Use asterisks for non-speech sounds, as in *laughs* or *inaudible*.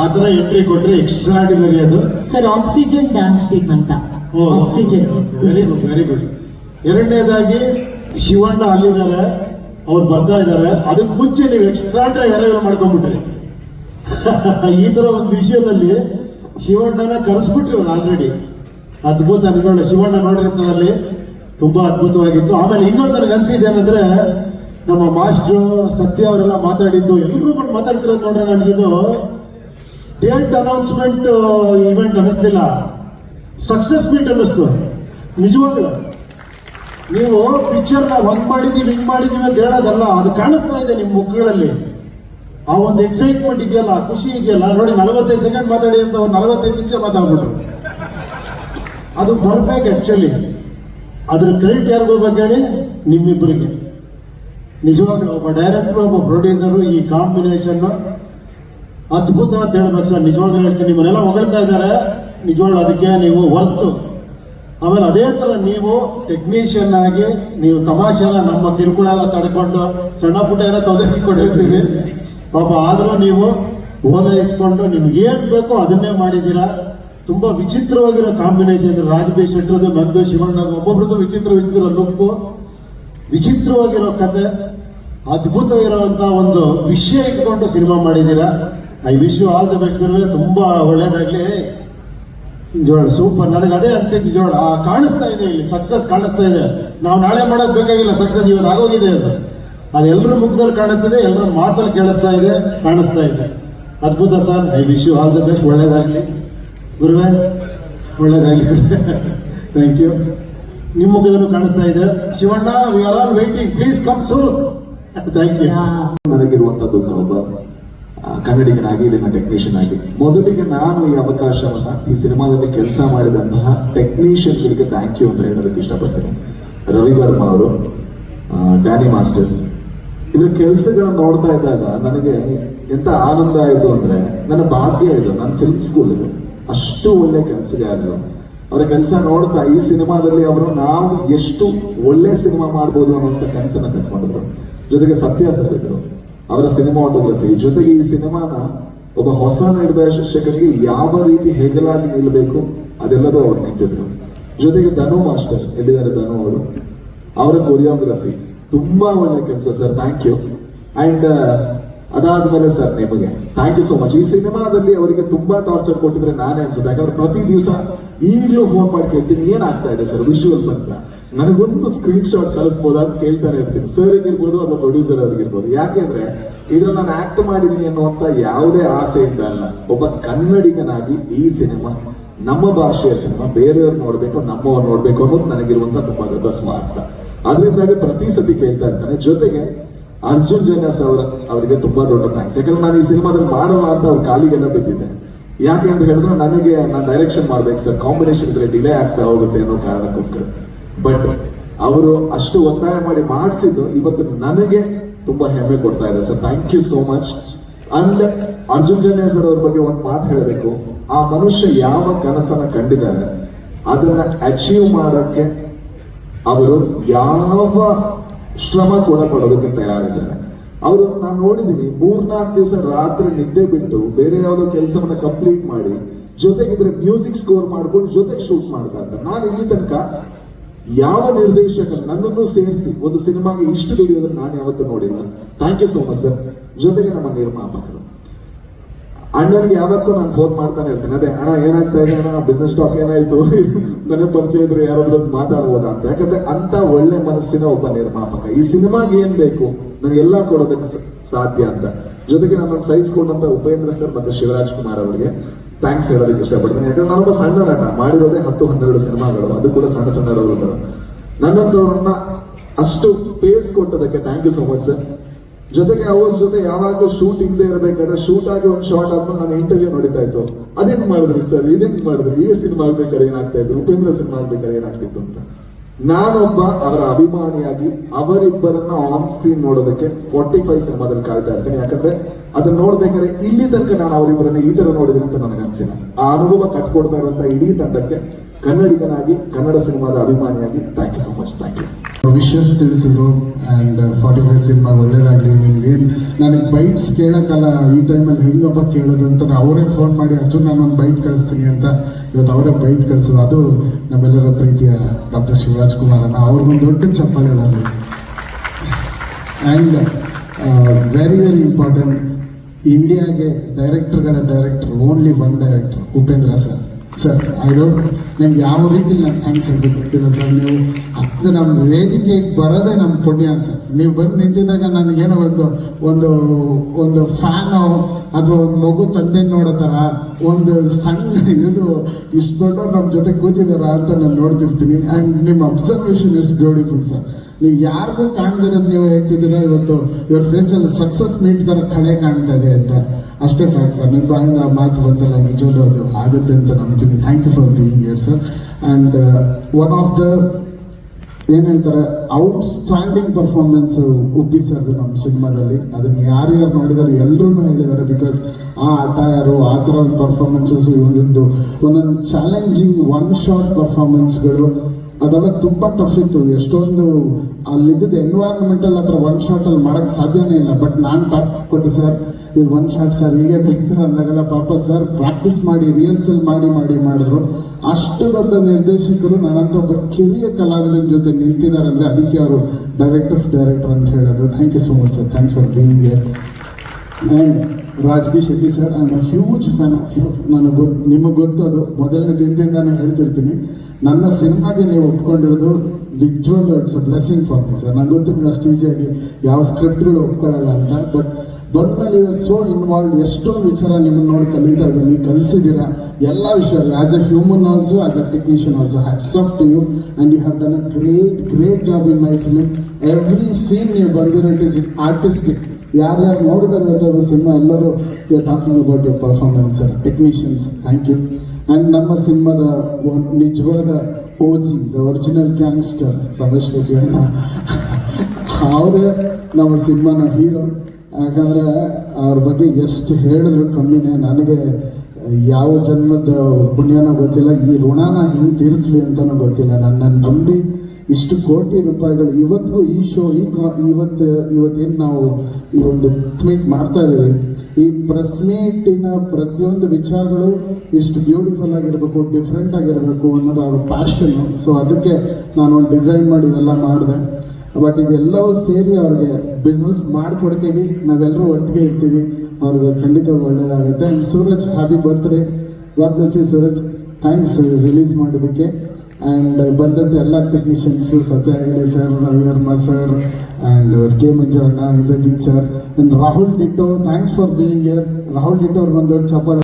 ಆ ಥರ ಎಂಟ್ರಿ ಕೊಟ್ರೆ ಎಕ್ಸ್ಟ್ರಾಡಿನರಿ ಅದು. ಸರ್ ಆಕ್ಸಿಜನ್ ಡ್ಯಾನ್ಸ್ ಟೀಮ್ ಅಂತ. Oxygen very good very good ಎರಡನೇದಾಗಿ ಶಿವಣ್ಣ ಅಲ್ಲಿದ್ದಾರೆ. ಅವ್ರು ಬರ್ತಾ ಇದ್ದಾರೆ. ಅದಕ್ಕೆ ಮುಂಚೆ ನೀವು ಎಕ್ಸ್ಟ್ರಾಡ್ರಿ ಯಾರ್ಯಾರು ಮಾಡ್ಕೊಂಡ್ಬಿಟ್ರಿ. ಈ ತರ ಒಂದು ವಿಷಯದಲ್ಲಿ ಅಲ್ಲಿ ಶಿವಣ್ಣನ ಕರೆಸ್ಬಿಟ್ರಿ ಅವ್ರು ಆಲ್ರೆಡಿ ಅದ್ಭುತ ನಿಜವಾಗ್ಲೂ ಶಿವಣ್ಣ ನೋಡಿರ್ತಾರಲ್ಲಿ ತುಂಬಾ ಅದ್ಭುತವಾಗಿತ್ತು. ಆಮೇಲೆ ಇನ್ನೊಂದು ನನಗೆ ಏನಂದ್ರೆ ನಮ್ಮ ಮಾಸ್ಟ್ರು ಸತ್ಯ ಅವರೆಲ್ಲ ಮಾತಾಡಿದ್ದು ಎಲ್ಲರೂ ಬಂದು ಮಾತಾಡ್ತಿರೋದು ನೋಡ್ರೆ ನನಗಿದು ಡೇಟ್ ಅನೌನ್ಸ್ಮೆಂಟ್ ಇವೆಂಟ್ ಅನ್ನಿಸ್ಲಿಲ್ಲ. ಸಕ್ಸಸ್ ಮೀಟ್ ಅನ್ನಿಸ್ತು. ನಿಜವಾಗ್ಲೂ. ನೀವು ಪಿಕ್ಚರ್ನ ಒಂದ್ ಮಾಡಿದೀವಿ, ಹಿಂಗ್ ಮಾಡಿದೀವಿ ಅಂತ ಹೇಳೋದಲ್ಲ, ಅದು ಕಾಣಿಸ್ತಾ ಇದೆ ನಿಮ್ಮ ಮುಖಗಳಲ್ಲಿ. ಆ ಒಂದು ಎಕ್ಸೈಟ್ಮೆಂಟ್ ಇದೆಯಲ್ಲ, ಖುಷಿ ಇದೆಯಲ್ಲ, ನೋಡಿ ನಲವತ್ತೈದು ಸೆಕೆಂಡ್ ಮಾತಾಡಿ ಅಂತ ಒಂದು ನಲವತ್ತೈದು ನಿಮಿಷ ಮಾತಾಡ್ಬಿಟ್ರು. ಅದು ಬರ್ಬೇಕು ಆ್ಯಕ್ಚುಲಿ ಅದ್ರ ಕ್ರೆಡಿಟ್ ಯಾರಿಗೂ ಬಗ್ಗೆ ಹೇಳಿ? ನಿಮ್ಮಿಬ್ಬರಿಗೆ. ನಿಜವಾಗ್ಲೂ ಒಬ್ಬ ಡೈರೆಕ್ಟರ್, ಒಬ್ಬ ಪ್ರೊಡ್ಯೂಸರು ಈ ಕಾಂಬಿನೇಷನ್ ಅದ್ಭುತ ಅಂತ ಹೇಳ್ಬೇಕು ಸರ್. ನಿಜವಾಗ್ಲೂ ಹೇಳ್ತೀನಿ. ನಿಮ್ಮನ್ನೆಲ್ಲ ಹೊಗಳ್ತಾ ಇದ್ದಾರೆ. ನಿಜವಾಗ್ಲೂ ಅದಕ್ಕೆ ನೀವು ವರ್ತು ಆಮೇಲೆ ಅದೇ ತರ ನೀವು ಟೆಕ್ನಿಷಿಯನ್ ಆಗಿ ನೀವು ತಮಾಷೆಲ್ಲ ನಮ್ಮ ಕಿರುಕುಳ ಎಲ್ಲ ತಡ್ಕೊಂಡು ಸಣ್ಣ ಪುಟ್ಟ ಎಲ್ಲ ತೊಂದರೆಕೊಂಡಿರ್ತೀವಿ ಪಾಪ ಆದರೂ ನೀವು ಓಲೈಸ್ಕೊಂಡು ನಿಮ್ಗೆ ಏನು ಬೇಕೋ ಅದನ್ನೇ ಮಾಡಿದ್ದೀರಾ. ತುಂಬಾ ವಿಚಿತ್ರವಾಗಿರೋ ಕಾಂಬಿನೇಷನ್ ರಾಜ್ ಬಿ ಶೆಟ್ಟರದು ನಂದು ಶಿವಣ್ಣ ಒಬ್ಬೊಬ್ರದ್ದು ವಿಚಿತ್ರ ವಿಚಿತ್ರ ಲುಕ್ಕು. ವಿಚಿತ್ರವಾಗಿರೋ ಕತೆ. ಅದ್ಭುತವಾಗಿರುವಂತ ಒಂದು ವಿಷಯ ಇಟ್ಕೊಂಡು ಸಿನಿಮಾ ಮಾಡಿದ್ದೀರಾ? I wish you all the best ಗುರುವೆ, ತುಂಬಾ ಒಳ್ಳೇದಾಗ್ಲಿ. ಜೋಳ ಸೂಪರ್. ನನಗೆ ಅದೇ ಅನ್ಸಿದ್ದು ಜೋಳ ಆ ಕಾಣಿಸ್ತಾ ಇದೆ ಇಲ್ಲಿ ಸಕ್ಸಸ್ ಕಾಣಿಸ್ತಾ ಇದೆ. ನಾವು ನಾಳೆ ಮಾಡೋದು ಬೇಕಾಗಿಲ್ಲ ಸಕ್ಸಸ್ ಇವತ್ತು ಆಗೋಗಿದೆ ಅದು. ಅದೆಲ್ಲರ ಮುಖದಲ್ಲಿ ಕಾಣಿಸ್ತಿದೆ, ಎಲ್ಲರ ಮಾತಲ್ಲಿ ಕೇಳಿಸ್ತಾ ಇದೆ, ಕಾಣಿಸ್ತಾ ಇದೆ. ಅದ್ಭುತ sir, I wish you all the best, ಒಳ್ಳೇದಾಗ್ಲಿ. ಗುರುವೆ, ಒಳ್ಳೇದಾಗ್ಲಿ ಥ್ಯಾಂಕ್ ಯು ನಿಮ್ಮ ಮುಖದಲ್ಲೂ ಕಾಣಿಸ್ತಾ ಇದೆ. Shivanna we are all waiting please come soon thank you ನನಗಿರುವಂತದ್ದು ಒಬ್ಬ ಕನ್ನಡಿಗನಾಗಿ ಇಲ್ಲಿನ ಟೆಕ್ನಿಷಿಯನ್ ಆಗಿ. ಮೊದಲಿಗೆ ನಾನು ಈ ಅವಕಾಶವನ್ನ ಈ ಸಿನಿಮಾದಲ್ಲಿ ಕೆಲಸ ಮಾಡಿದಂತಹ ಟೆಕ್ನಿಷಿಯನ್ಗಳಿಗೆ ಥ್ಯಾಂಕ್ ಯು ಅಂತ ಹೇಳೋದಕ್ಕೆ ಇಷ್ಟಪಡ್ತೇನೆ. ರವಿ ವರ್ಮ ಅವರು ಡ್ಯಾನಿ ಮಾಸ್ಟರ್ ಇದ್ರ ಕೆಲಸಗಳನ್ನ ನೋಡ್ತಾ ಇದ್ದಾಗ ನನಗೆ ಎಂತ ಆನಂದ ಆಯಿತು ಅಂದ್ರೆ ನನ್ನ ಭಾಗ್ಯ ಇದು ನನ್ನ ಫಿಲ್ಮ್ ಸ್ಕೂಲ್ ಇದು. ಅಷ್ಟು ಒಳ್ಳೆ ಕೆಲಸಗಾರರು ಅವರ ಕೆಲಸ ನೋಡ್ತಾ ಈ ಸಿನಿಮಾದಲ್ಲಿ ಅವರು ನಾವು ಎಷ್ಟು ಒಳ್ಳೆ ಸಿನಿಮಾ ಮಾಡ್ಬೋದು ಅನ್ನೋಂಥ ಕನಸನ್ನ ಕಟ್ಕೊಂಡಿದ್ರು. ಜೊತೆಗೆ ಸತ್ಯ ಸರ್ ಇದ್ರು ಅವರ ಸಿನಿಮಾಟೋಗ್ರಫಿ ಜೊತೆಗೆ ಈ ಸಿನಿಮಾನ ಒಬ್ಬ ಹೊಸ ನಿರ್ದೇಶಕನಿಗೆ ಯಾವ ರೀತಿ ಹೆಗಲಾಗಿ ನಿಲ್ಲಬೇಕು ಅದೆಲ್ಲದೂ ಅವ್ರು ನಿಂತಿದ್ರು. ಜೊತೆಗೆ ಧನು ಮಾಸ್ಟರ್, ಎಲ್ಲಿದ್ದಾರೆ ಧನು ಅವರು? ಅವರ ಕೊರಿಯೋಗ್ರಫಿ ತುಂಬಾ ಒಳ್ಳೆ ಕೆಲಸ ಸರ್ ಥ್ಯಾಂಕ್ ಯು ಅಂಡ್ ಅದಾದ್ಮೇಲೆ ಸರ್ ನಿಮಗೆ ಥ್ಯಾಂಕ್ ಯು ಸೋ ಮಚ್ ಈ ಸಿನಿಮಾದಲ್ಲಿ ಅವರಿಗೆ ತುಂಬಾ ಟಾರ್ಚರ್ ಕೊಟ್ಟಿದ್ರೆ ನಾನೇ ಅನ್ಸುತ್ತೆ. ಯಾಕಂದ್ರೆ ಪ್ರತಿ ದಿವಸ ಈಗಲೂ ಫೋನ್ ಮಾಡಿ ಕೇಳ್ತೀನಿ, ಏನಾಗ್ತಾ ಇದೆ ಸರ್ ವಿಶುವಲ್ ಅಂತ ನನಗೊಂದು ಸ್ಕ್ರೀನ್ ಶಾಟ್ ಕಳಿಸ್ಬೋದಾ ಅಂತ ಕೇಳ್ತಾನೆ ಇರ್ತೀನಿ ಸರ್ ಇರ್ಬೋದು ಅಥವಾ ಪ್ರೊಡ್ಯೂಸರ್ ಅವ್ರಿಗಿರ್ಬೋದು. ಯಾಕೆಂದ್ರೆ ಇದನ್ನ ನಾನು ಆಕ್ಟ್ ಮಾಡಿದೀನಿ ಅನ್ನುವಂತ ಯಾವುದೇ ಆಸೆಯಿಂದ ಅಲ್ಲ. ಒಬ್ಬ ಕನ್ನಡಿಗನಾಗಿ ಈ ಸಿನಿಮಾ, ನಮ್ಮ ಭಾಷೆಯ ಸಿನಿಮಾ, ಬೇರೆಯವ್ರು ನೋಡ್ಬೇಕು, ನಮ್ಮವ್ರು ನೋಡ್ಬೇಕು ಅನ್ನೋದು ನನಗಿರುವಂತ ತುಂಬಾ ದೊಡ್ಡ ಸ್ವಾರ್ಥ. ಅದರಿಂದಾಗಿ ಪ್ರತಿ ಸತಿ ಕೇಳ್ತಾ ಇರ್ತಾನೆ. ಜೊತೆಗೆ, ಅರ್ಜುನ್ ಜನ್ಯಸ್ ಅವರ, ಅವರಿಗೆ ತುಂಬಾ ದೊಡ್ಡ ಥ್ಯಾಂಕ್ಸ್ ಯಾಕಂದ್ರೆ ನಾನು ಈ ಸಿನಿಮಾದಲ್ಲಿ ಮಾಡಲ್ಲ ಅಂತ ಅವ್ರ ಕಾಲಿಗೆಲ್ಲ ಬಿದ್ದಿದ್ದೆ ಯಾಕೆ ಅಂತ ಹೇಳಿದ್ರೆ, ನನಗೆ, ನಾನು ಡೈರೆಕ್ಷನ್ ಮಾಡ್ಬೇಕು ಸರ್ ಕಾಂಬಿನೇಷನ್ ಡಿಲೇ ಆಗ್ತಾ ಹೋಗುತ್ತೆ ಅನ್ನೋ ಕಾರಣಕ್ಕೋಸ್ಕರ. ಬಟ್ ಅವರು ಅಷ್ಟು ಒತ್ತಾಯ ಮಾಡಿ ಮಾಡಿಸಿದ್ದು ಇವತ್ತು ನನಗೆ ತುಂಬಾ ಹೆಮ್ಮೆ ಕೊಡ್ತಾ ಇದೆ. Sir thank you so much and Arjun Janya sir ಅವ್ರ ಬಗ್ಗೆ ಒಂದು ಮಾತು ಹೇಳಬೇಕು. ಆ ಮನುಷ್ಯ ಯಾವ ಕನಸನ್ನ ಕಂಡಿದ್ದಾರೆ ಅದನ್ನ ಅಚೀವ್ ಮಾಡೋಕ್ಕೆ ಅವರು ಯಾವ ಶ್ರಮ ಕೂಡ ಪಡೋದಕ್ಕೆ ತಯಾರಿದ್ದಾರೆ. ಅವರು ನಾನು ನೋಡಿದೀನಿ ಮೂರ್ನಾಲ್ಕು ದಿವಸ ರಾತ್ರಿ ನಿದ್ದೆ ಬಿಟ್ಟು ಬೇರೆ ಯಾವುದೋ ಕೆಲಸವನ್ನ ಕಂಪ್ಲೀಟ್ ಮಾಡಿ, ಜೊತೆಗಿದ್ರೆ ಮ್ಯೂಸಿಕ್ ಸ್ಕೋರ್ ಮಾಡ್ಕೊಂಡು ಜೊತೆಗೆ ಶೂಟ್ ಮಾಡ್ತಾ ಇರ್ತಾರೆ. ನಾನು ಇಲ್ಲಿ ತನಕ ಯಾವ ನಿರ್ದೇಶಕ ನನ್ನನ್ನು ಸೇರಿಸಿ ಒಂದು ಸಿನಿಮಾಗೆ ಇಷ್ಟು ದುಡಿಯೋದನ್ನ ನಾನು ಯಾವತ್ತೂ ನೋಡಿಲ್ಲ. Thank you so much sir ಜೊತೆಗೆ ನಮ್ಮ ನಿರ್ಮಾಪಕರು. ಅಣ್ಣನಿಗೆ ಯಾವತ್ತೂ ನಾನು ಫೋನ್ ಮಾಡ್ತಾನೆ ಹೇಳ್ತೇನೆ ಅದೇ, ಅಣ್ಣ, ಏನಾಗ್ತಾ ಇದೆ ಅಣ್ಣ? ಬಿಸ್ನೆಸ್ ಸ್ಟಾಕ್ ಏನಾಯ್ತು? *laughs* ನನಗೆ ಪರಿಚಯ ಇದ್ರೆ ಯಾರಾದ್ರೂ ಮಾತಾಡ್ಬೋದಾ ಅಂತ? ಯಾಕಂದ್ರೆ ಅಂತ ಒಳ್ಳೆ ಮನಸ್ಸಿನ ಒಬ್ಬ ನಿರ್ಮಾಪಕ. ಈ ಸಿನಿಮಾಗೆ ಏನ್ ಬೇಕು? ನನಗೆ ಎಲ್ಲ ಕೊಡೋದಕ್ಕೆ ಸಾಧ್ಯ ಅಂತ. ಜೊತೆಗೆ ನನ್ನ ಸಹಿಸಿಕೊಂಡಂತ ಉಪೇಂದ್ರ ಸರ್ ಮತ್ತೆ ಶಿವರಾಜ್ ಕುಮಾರ್ ಅವರಿಗೆ ಥ್ಯಾಂಕ್ಸ್ ಹೇಳೋದಕ್ಕೆ ಇಷ್ಟಪಡ್ತೀನಿ. ಯಾಕಂದ್ರೆ ನಾನೊಬ್ಬ ಸಣ್ಣ ನಟ, ಮಾಡಿರೋದೇ ಹತ್ತು ಹನ್ನೆರಡು ಸಿನಿಮಾಗಳು, ಅದು ಕೂಡ ಸಣ್ಣ ಸಣ್ಣ ರೋಲ್ಗಳು. ನನ್ನಂತವ್ರನ್ನ ಅಷ್ಟು space ಕೊಟ್ಟದಕ್ಕೆ thank you so much sir ಜೊತೆಗೆ ಅವ್ರ ಜೊತೆ ಯಾವಾಗಲೂ ಶೂಟ್ ಇಲ್ಲದೆ ಇರಬೇಕಾದ್ರೆ ಶೂಟ್ ಆಗಿ ಒಂದು ಶಾರ್ಟ್ ಆದ್ಮೇಲೆ ನಾನು ಇಂಟರ್ವ್ಯೂ ನಡೀತಾ ಇತ್ತು. ಅದೇನ್ ಮಾಡಿದ್ರಿ ಸರ್ ಇದೇನ್ ಮಾಡಿದ್ರಿ? ಈ ಸಿನಿಮಾ ಆಗ್ಬೇಕಾದ್ರೆ ಏನಾಗ್ತಾ ಇತ್ತು? ಉಪೇಂದ್ರ ಸಿನಿಮಾ ಆಗ್ಬೇಕಾದ್ರೆ ಏನಾಗ್ತಿತ್ತು ಅಂತ. ನಾನೊಬ್ಬ ಅವರ ಅಭಿಮಾನಿಯಾಗಿ ಅವರಿಬ್ಬರನ್ನ ಆನ್ ಸ್ಕ್ರೀನ್ ನೋಡೋದಕ್ಕೆ ಫೋರ್ಟಿ ಫೈವ್ ಸಿನಿಮಾದಲ್ಲಿ ಕಾಯ್ತಾ ಇರ್ತೀನಿ. ಯಾಕಂದ್ರೆ ಅದನ್ನ ನೋಡ್ಬೇಕಾದ್ರೆ ಇಲ್ಲಿ ತನಕ ನಾನು ಅವರಿಬ್ಬರನ್ನ ಈ ತರ ನೋಡಿದ್ದೀನಿ ಅಂತ ನನಗೆ ಅನ್ಸಿಲ್ಲ ಆ ಅನುಭವ ಕಟ್ಕೊಡ್ತಾ ಇರುವಂತ ಇಡೀ ತಂಡಕ್ಕೆ ಕನ್ನಡಿಗನಾಗಿ, ಕನ್ನಡ ಸಿನಿಮಾದ ಅಭಿಮಾನಿಯಾಗಿ thank you so much thank you wishes ತಿಳಿಸಿದ್ರು ಆ್ಯಂಡ್ ಫಾರ್ಟಿ ಫೈವ್ ಸಿನಿಮಾ ಒಳ್ಳೇದಾಗಲಿ ನಿಮಗೆ. ನನಗೆ ಬೈಟ್ಸ್ ಕೇಳೋಕ್ಕಲ್ಲ, ಈ ಟೈಮಲ್ಲಿ ಹೆಂಗಪ್ಪ ಕೇಳೋದು ಅಂತ ಅವರೇ ಫೋನ್ ಮಾಡಿ, ಅರ್ಜುನ್, ನಾನು ಒಂದು ಬೈಟ್ ಕಳಿಸ್ತೀನಿ ಅಂತ. ಇವತ್ತು ಅವರೇ ಬೈಟ್ ಕಳಿಸೋದು, ಅದು ನಮ್ಮೆಲ್ಲರ ಪ್ರೀತಿಯ ಡಾಕ್ಟರ್ ಶಿವರಾಜ್ ಕುಮಾರನ್ನ ಅವ್ರಿಗೊಂದು ದೊಡ್ಡ ಚಪ್ಪಾಳೆ ಬರಲಿ. ಆ್ಯಂಡ್ ವೆರಿ ವೆರಿ ಇಂಪಾರ್ಟೆಂಟ್ ಇಂಡಿಯಾಗೆ ಡೈರೆಕ್ಟರ್ಗಳ director only one director Upendra sir sir I don't ನಿಮ್ಗೆ ಯಾವ ರೀತಿ ನಾನು ಥ್ಯಾಂಕ್ಸ್ ಹೇಳಬೇಕು ಸರ್ ನೀವು ಅದು ನಮ್ಮ ವೇದಿಕೆಗೆ ಬರೋದೇ ನಮ್ಮ ಪುಣ್ಯ ಸರ್ ನೀವು ಬಂದು ನಿಂತಿದ್ದಾಗ ನನಗೇನೋ ಒಂದು ಒಂದು ಒಂದು ಫ್ಯಾನು ಅಥವಾ ಒಂದು ಮಗು ತಂದೆ ನೋಡೋ ಥರ ಒಂದು ಸಣ್ಣ ಇದು ಇಷ್ಟು ದೊಡ್ಡವ್ರು ನಮ್ಮ ಜೊತೆ ಕೂತಿದಾರ ಅಂತ ನಾನು ನೋಡ್ತಿರ್ತೀನಿ. ಆ್ಯಂಡ್ ನಿಮ್ಮ ಅಬ್ಸರ್ವೇಷನ್ ಇಸ್ ಬ್ಯೂಟಿಫುಲ್ ಸರ್ ನೀವು ಯಾರಿಗೂ ಕಾಣ್ದಿರೋದು ನೀವು ಹೇಳ್ತಿದ್ದೀರಾ, ಇವತ್ತು ಇವ್ರ ಫೇಸಲ್ಲಿ ಸಕ್ಸಸ್ ಮೀಟ್ ಥರ ಕಳೆ ಕಾಣ್ತಾ ಇದೆ ಅಂತ. ಅಷ್ಟೇ ಸಾಕು ಸರ್. ನಿಮ್ಮ ಬಾಯಿಂದ ಆ ಮಾತು ಬಂತಲ್ಲ ನಿಜವಲ್ಲೂ ಅದು ಆಗುತ್ತೆ ಅಂತ ನಂಬ್ತೀನಿ. Thank you for being here sir and one of the ಏನು ಹೇಳ್ತಾರೆ ಔಟ್ಸ್ಟ್ಯಾಂಡಿಂಗ್ ಪರ್ಫಾರ್ಮೆನ್ಸ್ ಸರ್ ಸರ್ದು ನಮ್ಮ ಸಿನಿಮಾದಲ್ಲಿ. ಅದನ್ನು ಯಾರು ನೋಡಿದಾರೆ ಎಲ್ಲರೂ ಹೇಳಿದ್ದಾರೆ ಬಿಕಾಸ್ ಆ ಅಟೈರು ಆ ಥರ ಒಂದು ಪರ್ಫಾರ್ಮೆನ್ಸಸ್ ಒಂದೊಂದು ಒಂದೊಂದು ಚಾಲೆಂಜಿಂಗ್ ಒನ್ ಶಾಟ್ ಪರ್ಫಾರ್ಮೆನ್ಸ್ಗಳು ಅದೆಲ್ಲ ತುಂಬ ಟಫ್ ಇತ್ತು. ಎಷ್ಟೊಂದು ಅಲ್ಲಿದ್ದ ಎನ್ವೈರನ್ಮೆಂಟಲ್ಲಿ ಥರ ಒನ್ ಶಾಟಲ್ಲಿ ಮಾಡೋಕ್ಕೆ ಸಾಧ್ಯನೇ ಇಲ್ಲ. ಬಟ್ ನಾನು ಟಾಪ್ ಕೊಟ್ಟೆ ಸರ್ ಇದು ಒನ್ ಶಾಟ್ ಸರ್ ಹೀಗೆ ಬೇಕು ಸರ್ ಅಂದಾಗೆಲ್ಲ ಪಾಪ ಸರ್ ಪ್ರಾಕ್ಟೀಸ್ ಮಾಡಿ ರಿಹರ್ಸಲ್ ಮಾಡಿ ಮಾಡಿ ಮಾಡಿದ್ರು. ಅಷ್ಟು ದೊಡ್ಡ ನಿರ್ದೇಶಕರು ನನ್ನಂತ ಒಬ್ಬ ಕಿರಿಯ ಕಲಾವಿದನ ಜೊತೆ ನಿಂತಿದ್ದಾರೆ ಅಂದರೆ ಅದಕ್ಕೆ ಅವರು ಡೈರೆಕ್ಟರ್ಸ್ ಡೈರೆಕ್ಟರ್ ಅಂತ ಹೇಳೋದು. Thank you so much sir thanks for being and Raj B Shetty sir I am huge fan of ನನಗೆ ಗೊತ್ತು ನಿಮಗೆ ಗೊತ್ತು ಅದು. ಮೊದಲನೇ ದಿನದಿಂದ ನಾನು ಹೇಳ್ತಿರ್ತೀನಿ. ನನ್ನ ಸಿನಿಮಾಗೆ ನೀವು ಒಪ್ಕೊಂಡಿರೋದು visual it's a blessing for me sir ನಂಗೆ ಗೊತ್ತು ಅಷ್ಟು ಈಸಿಯಾಗಿ ಯಾವ ಸ್ಕ್ರಿಪ್ಟ್ಗಳು ಒಪ್ಕೊಳ್ಳಲ್ಲ ಅಂತ. ಬಟ್ ಬಂದ್ಮೇಲೆ ಇವರು ಸೋ ಇನ್ವಾಲ್ವ್ ಎಷ್ಟೊಂದು ವಿಚಾರ ನಿಮ್ಮನ್ನು ನೋಡಿ ಕಲಿತಾ ಇದ್ದೀನಿ ಕಲಿಸಿದ್ದೀರಾ? ಎಲ್ಲ ವಿಷಯ as a human also as a technician also hats off to you and you have done a great great job in my film every scene ನೀವು ಬಂದಿರೋ ಇಟ್ ಇಸ್ ಆರ್ಟಿಸ್ಟಿಕ್ ಯಾರ್ಯಾರು ನೋಡಿದಾರೆ ಅಂತ ಸಿನಿಮಾ, ಎಲ್ಲರೂ you talking about your performance technicians thank you and ನಮ್ಮ ಸಿನಿಮಾದ ನಿಜವಾದ OG the original gangster Ramesh Reddy ಅಣ್ಣ. *laughs* ಅವರೇ ನಮ್ಮ ಸಿನಿಮಾನ ಹೀರೋ ಯಾಕಂದರೆ ಅವ್ರ ಬಗ್ಗೆ ಎಷ್ಟು ಹೇಳಿದ್ರು ಕಮ್ಮಿನೇ, ನನಗೆ ಯಾವ ಜನ್ಮದ ಪುಣ್ಯನೋ ಗೊತ್ತಿಲ್ಲ, ಈ ಋಣನ ಹೆಂಗೆ ತೀರಿಸ್ಲಿ ಅಂತಲೂ ಗೊತ್ತಿಲ್ಲ. ನನ್ನ ನಂಬಿ ಇಷ್ಟು ಕೋಟಿ ರೂಪಾಯಿಗಳು, ಇವತ್ತಿಗೂ ಈ ಶೋ, ಈ ಇವತ್ತು, ಇವತ್ತೇನು ನಾವು ಈ ಒಂದು ಮೀಟ್ ಮಾಡ್ತಾ ಇದ್ದೀವಿ. ಈ ಪ್ರೆಸ್ ಮೀಟಿನ ಪ್ರತಿಯೊಂದು ವಿಚಾರಗಳು ಇಷ್ಟು ಬ್ಯೂಟಿಫುಲ್ ಆಗಿರಬೇಕು ಡಿಫ್ರೆಂಟ್ ಆಗಿರಬೇಕು ಅನ್ನೋದು ಅವ್ರ ಪ್ಯಾಷನ್ನು ಸೊ ಅದಕ್ಕೆ ನಾನು ಒಂದು ಡಿಸೈನ್ ಮಾಡಿ ಇದೆಲ್ಲ ಮಾಡಿದೆ. ಬಟ್ ಇದೆಲ್ಲವೂ ಸೇರಿ ಅವ್ರಿಗೆ ಬಿಸ್ನೆಸ್ ಮಾಡಿಕೊಡ್ತೀವಿ ನಾವೆಲ್ಲರೂ ಒಟ್ಟಿಗೆ ಇರ್ತೀವಿ. ಅವ್ರಿಗೆ ಖಂಡಿತ ಒಳ್ಳೇದಾಗುತ್ತೆ. And Suraj happy birthday god bless you Suraj. Thanks release ಮಾಡೋದಕ್ಕೆ ಆ್ಯಂಡ್ ಬಂದಂಥ ಎಲ್ಲ technicians Satya Hegde sir Ravivarma sir and K Manjanna ಇದಜಿತ್ sir and Rahul Ditto thanks for being here Rahul Ditto ಅವ್ರಿಗೆ ಒಂದು ದೊಡ್ಡ ಚಪ್ಪಾಳೆ